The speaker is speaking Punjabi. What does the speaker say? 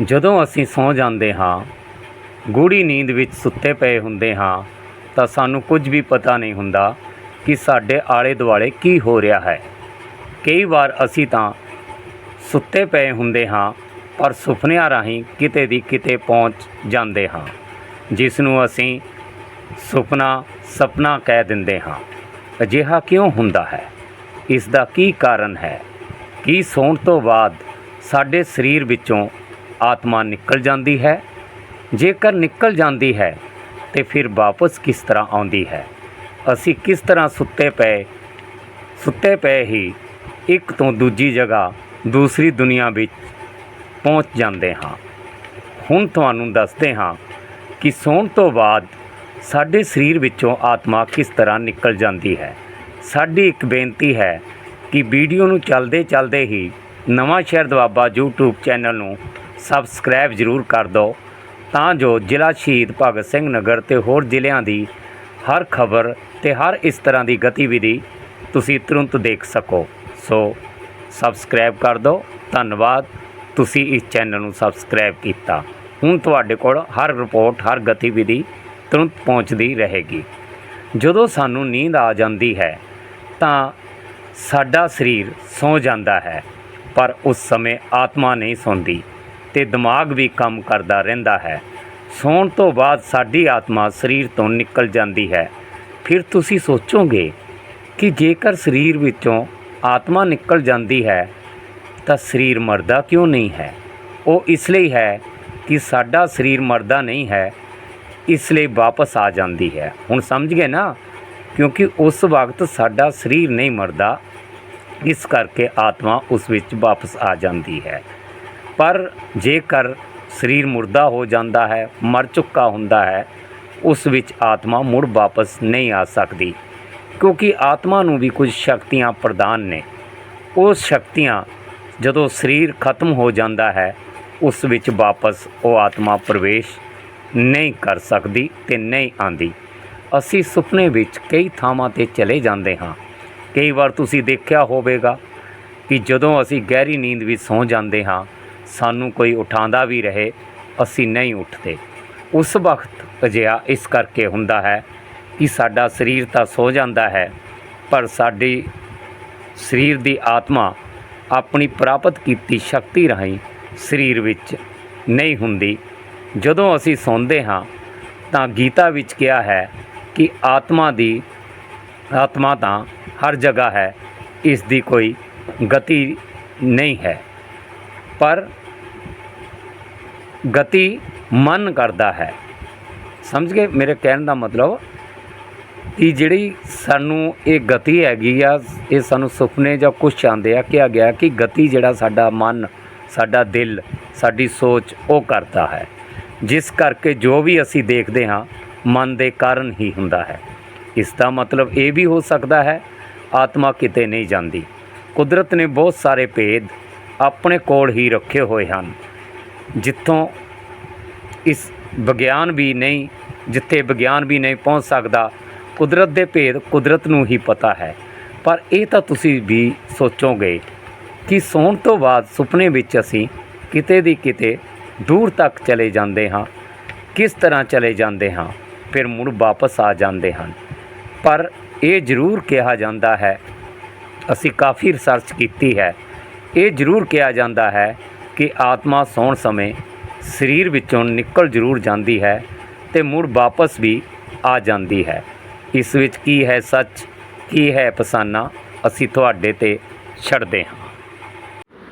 ਜਦੋਂ ਅਸੀਂ ਸੌਂ ਜਾਂਦੇ ਹਾਂ ਗੂੜੀ ਨੀਂਦ ਵਿੱਚ ਸੁੱਤੇ ਪਏ ਹੁੰਦੇ ਹਾਂ, ਤਾਂ ਸਾਨੂੰ ਕੁਝ ਵੀ ਪਤਾ ਨਹੀਂ ਹੁੰਦਾ ਕਿ ਸਾਡੇ ਆਲੇ ਦੁਆਲੇ ਕੀ ਹੋ ਰਿਹਾ ਹੈ। ਕਈ ਵਾਰ ਅਸੀਂ ਤਾਂ ਸੁੱਤੇ ਪਏ ਹੁੰਦੇ ਹਾਂ, ਪਰ ਸੁਪਨਿਆਂ ਰਾਹੀਂ ਕਿਤੇ ਦੀ ਕਿਤੇ ਪਹੁੰਚ ਜਾਂਦੇ ਹਾਂ, ਜਿਸ ਨੂੰ ਅਸੀਂ ਸੁਪਨਾ ਸੁਪਨਾ ਕਹਿ ਦਿੰਦੇ ਹਾਂ। ਅਜਿਹਾ ਕਿਉਂ ਹੁੰਦਾ ਹੈ? ਇਸ ਦਾ ਕੀ ਕਾਰਨ ਹੈ? ਕੀ ਸੌਣ ਤੋਂ ਬਾਅਦ ਸਾਡੇ ਸਰੀਰ ਵਿੱਚੋਂ ਆਤਮਾ ਨਿਕਲ ਜਾਂਦੀ ਹੈ। ਜੇਕਰ ਨਿਕਲ ਜਾਂਦੀ ਹੈ, ਤੇ ਫਿਰ ਵਾਪਸ ਕਿਸ ਤਰ੍ਹਾਂ ਆਉਂਦੀ ਹੈ? ਅਸੀਂ ਕਿਸ ਤਰ੍ਹਾਂ ਸੁੱਤੇ ਪਏ ਸੁੱਤੇ ਪਏ ਹੀ ਇੱਕ ਤੋਂ ਦੂਜੀ ਜਗ੍ਹਾ ਦੂਸਰੀ ਦੁਨੀਆ ਵਿੱਚ ਪਹੁੰਚ ਜਾਂਦੇ ਹਾਂ। ਹੁਣ ਤੁਹਾਨੂੰ ਦੱਸਦੇ ਹਾਂ ਕਿ ਸੌਣ ਤੋਂ ਬਾਅਦ ਸਾਡੇ ਸਰੀਰ ਵਿੱਚੋਂ ਆਤਮਾ ਕਿਸ ਤਰ੍ਹਾਂ ਨਿਕਲ ਜਾਂਦੀ ਹੈ। ਸਾਡੀ ਇੱਕ ਬੇਨਤੀ ਹੈ ਕਿ ਵੀਡੀਓ ਨੂੰ ਚੱਲਦੇ ਚੱਲਦੇ ਹੀ Nawanshahr Doaba YouTube channel ਨੂੰ ਸਬਸਕ੍ਰਾਈਬ ਜ਼ਰੂਰ ਕਰ ਦਿਓ। ਤਾਂ ਜੋ ਜ਼ਿਲ੍ਹਾ ਸ਼ਹੀਦ ਭਗਤ ਸਿੰਘ ਨਗਰ ਤੇ ਹੋਰ ਜ਼ਿਲ੍ਹਿਆਂ ਦੀ ਹਰ ਖਬਰ ਤੇ ਹਰ ਇਸ ਤਰ੍ਹਾਂ ਦੀ ਗਤੀਵਿਧੀ ਤੁਸੀਂ ਤੁਰੰਤ ਦੇਖ ਸਕੋ। ਸੋ ਸਬਸਕ੍ਰਾਈਬ ਕਰ ਦਿਓ। ਧੰਨਵਾਦ। ਤੁਸੀਂ ਇਸ ਚੈਨਲ ਨੂੰ ਸਬਸਕ੍ਰਾਈਬ ਕੀਤਾ। ਹੁਣ ਤੁਹਾਡੇ ਕੋਲ ਹਰ ਰਿਪੋਰਟ, ਹਰ ਗਤੀਵਿਧੀ ਤੁਰੰਤ ਪਹੁੰਚਦੀ ਰਹੇਗੀ। ਜਦੋਂ ਸਾਨੂੰ ਨੀਂਦ ਆ ਜਾਂਦੀ ਹੈ, ਤਾਂ ਸਾਡਾ ਸਰੀਰ ਸੌ ਜਾਂਦਾ ਹੈ, ਪਰ ਉਸ ਸਮੇਂ ਆਤਮਾ ਨਹੀਂ ਸੌਂਦੀ। ਤੇ ਦਿਮਾਗ ਵੀ ਕੰਮ ਕਰਦਾ ਰਹਿੰਦਾ ਹੈ। ਸੌਣ ਤੋਂ ਬਾਅਦ ਸਾਡੀ ਆਤਮਾ ਸਰੀਰ ਤੋਂ ਨਿਕਲ ਜਾਂਦੀ ਹੈ। ਫਿਰ ਤੁਸੀਂ ਸੋਚੋਗੇ ਕਿ ਜੇਕਰ ਸਰੀਰ ਵਿੱਚੋਂ ਆਤਮਾ ਨਿਕਲ ਜਾਂਦੀ ਹੈ, ਤਾਂ ਸਰੀਰ ਮਰਦਾ ਕਿਉਂ ਨਹੀਂ ਹੈ? ਉਹ ਇਸ ਲਈ ਹੈ ਕਿ ਸਾਡਾ ਸਰੀਰ ਮਰਦਾ ਨਹੀਂ ਹੈ, ਇਸ ਲਈ ਵਾਪਸ ਆ ਜਾਂਦੀ ਹੈ। ਹੁਣ ਸਮਝ ਗਏ ਨਾ, ਕਿਉਂਕਿ ਉਸ ਵਕਤ ਸਾਡਾ ਸਰੀਰ ਨਹੀਂ ਮਰਦਾ, ਇਸ ਕਰਕੇ ਆਤਮਾ ਉਸ ਵਿੱਚ ਵਾਪਸ ਆ ਜਾਂਦੀ ਹੈ। ਪਰ ਜੇਕਰ ਸਰੀਰ ਮੁਰਦਾ ਹੋ ਜਾਂਦਾ ਹੈ, ਮਰ ਚੁੱਕਾ ਹੁੰਦਾ ਹੈ, ਉਸ ਵਿੱਚ ਆਤਮਾ ਮੁੜ ਵਾਪਸ ਨਹੀਂ ਆ ਸਕਦੀ। ਕਿਉਂਕਿ ਆਤਮਾ ਨੂੰ ਵੀ ਕੁਝ ਸ਼ਕਤੀਆਂ ਪ੍ਰਦਾਨ ਨੇ। ਉਹ ਸ਼ਕਤੀਆਂ ਜਦੋਂ ਸਰੀਰ ਖਤਮ ਹੋ ਜਾਂਦਾ ਹੈ, ਉਸ ਵਿੱਚ ਵਾਪਸ ਉਹ ਆਤਮਾ ਪ੍ਰਵੇਸ਼ ਨਹੀਂ ਕਰ ਸਕਦੀ ਤੇ ਨਹੀਂ ਆਂਦੀ ਅਸੀਂ ਸੁਪਨੇ ਵਿੱਚ ਕਈ ਥਾਵਾਂ ਤੇ ਚਲੇ ਜਾਂਦੇ ਹਾਂ। ਕਈ ਵਾਰ ਤੁਸੀਂ ਦੇਖਿਆ ਹੋਵੇਗਾ ਕਿ ਜਦੋਂ ਅਸੀਂ ਗਹਿਰੀ ਨੀਂਦ ਵਿੱਚ ਸੌਂ ਜਾਂਦੇ ਹਾਂ ਸਾਨੂੰ ਕੋਈ ਉਠਾਉਂਦਾ ਵੀ ਰਹੇ, ਅਸੀਂ ਨਹੀਂ ਉੱਠਦੇ। ਉਸ ਵਕਤ ਅਜਿਹਾ ਇਸ ਕਰਕੇ ਹੁੰਦਾ ਹੈ ਕਿ ਸਾਡਾ ਸਰੀਰ ਤਾਂ ਸੌ ਜਾਂਦਾ ਹੈ, ਪਰ ਸਾਡੀ ਸਰੀਰ ਦੀ ਆਤਮਾ ਆਪਣੀ ਪ੍ਰਾਪਤ ਕੀਤੀ ਸ਼ਕਤੀ ਰਾਹੀਂ ਸਰੀਰ ਵਿੱਚ ਨਹੀਂ ਹੁੰਦੀ। ਜਦੋਂ ਅਸੀਂ ਸੌਂਦੇ ਹਾਂ, ਤਾਂ ਗੀਤਾ ਵਿੱਚ ਕਿਹਾ ਹੈ ਕਿ ਆਤਮਾ ਦੀ, ਆਤਮਾ ਤਾਂ ਹਰ ਜਗ੍ਹਾ ਹੈ, ਇਸ ਦੀ ਕੋਈ ਗਤੀ ਨਹੀਂ ਹੈ। ਪਰ ਗਤੀ ਮਨ ਕਰਦਾ ਹੈ। ਸਮਝ ਗਏ? ਮੇਰੇ ਕਹਿਣ ਦਾ ਮਤਲਬ ਕਿ ਜਿਹੜੀ ਸਾਨੂੰ ਇਹ ਗਤੀ ਹੈਗੀ ਆ, ਇਹ ਸਾਨੂੰ ਸੁਪਨੇ ਜਾਂ ਕੁਛ ਆਉਂਦੇ ਆ, ਕਿਹਾ ਗਿਆ ਕਿ ਗਤੀ ਜਿਹੜਾ ਸਾਡਾ ਮਨ, ਸਾਡਾ ਦਿਲ, ਸਾਡੀ ਸੋਚ, ਉਹ ਕਰਦਾ ਹੈ। ਜਿਸ ਕਰਕੇ ਜੋ ਵੀ ਅਸੀਂ ਦੇਖਦੇ ਹਾਂ, ਮਨ ਦੇ ਕਾਰਨ ਹੀ ਹੁੰਦਾ ਹੈ। ਇਸ ਦਾ ਮਤਲਬ ਇਹ ਵੀ ਹੋ ਸਕਦਾ ਹੈ, ਆਤਮਾ ਕਿਤੇ ਨਹੀਂ ਜਾਂਦੀ। ਕੁਦਰਤ ਨੇ ਬਹੁਤ ਸਾਰੇ ਭੇਦ ਆਪਣੇ ਕੋਲ ਹੀ ਰੱਖੇ ਹੋਏ ਹਨ। ਜਿੱਥੋਂ ਇਸ ਵਿਗਿਆਨ ਵੀ ਨਹੀਂ, ਜਿੱਥੇ ਵਿਗਿਆਨ ਵੀ ਨਹੀਂ ਪਹੁੰਚ ਸਕਦਾ, ਕੁਦਰਤ ਦੇ ਭੇਦ ਕੁਦਰਤ ਨੂੰ ਹੀ ਪਤਾ ਹੈ। ਪਰ ਇਹ ਤਾਂ ਤੁਸੀਂ ਵੀ ਸੋਚੋਗੇ ਕਿ ਸੌਣ ਤੋਂ ਬਾਅਦ ਸੁਪਨੇ ਵਿੱਚ ਅਸੀਂ ਕਿਤੇ ਦੀ ਕਿਤੇ ਦੂਰ ਤੱਕ ਚਲੇ ਜਾਂਦੇ ਹਾਂ, ਕਿਸ ਤਰ੍ਹਾਂ ਚਲੇ ਜਾਂਦੇ ਹਾਂ, ਫਿਰ ਮੁੜ ਵਾਪਸ ਆ ਜਾਂਦੇ ਹਨ ਪਰ ਇਹ ਜ਼ਰੂਰ ਕਿਹਾ ਜਾਂਦਾ ਹੈ, ਅਸੀਂ ਕਾਫੀ ਰਿਸਰਚ ਕੀਤੀ ਹੈ, ਇਹ ਜ਼ਰੂਰ ਕਿਹਾ ਜਾਂਦਾ ਹੈ ਕਿ ਆਤਮਾ ਸੌਣ ਸਮੇਂ ਸਰੀਰ ਵਿੱਚੋਂ ਨਿਕਲ ਜ਼ਰੂਰ ਜਾਂਦੀ ਹੈ ਤੇ ਮੁੜ ਵਾਪਸ ਵੀ ਆ ਜਾਂਦੀ ਹੈ। ਇਸ ਵਿੱਚ ਕੀ ਹੈ ਸੱਚ, ਕੀ ਹੈ ਪਸਾਨਾ, ਅਸੀਂ ਤੁਹਾਡੇ ਤੇ ਛੱਡਦੇ ਹਾਂ।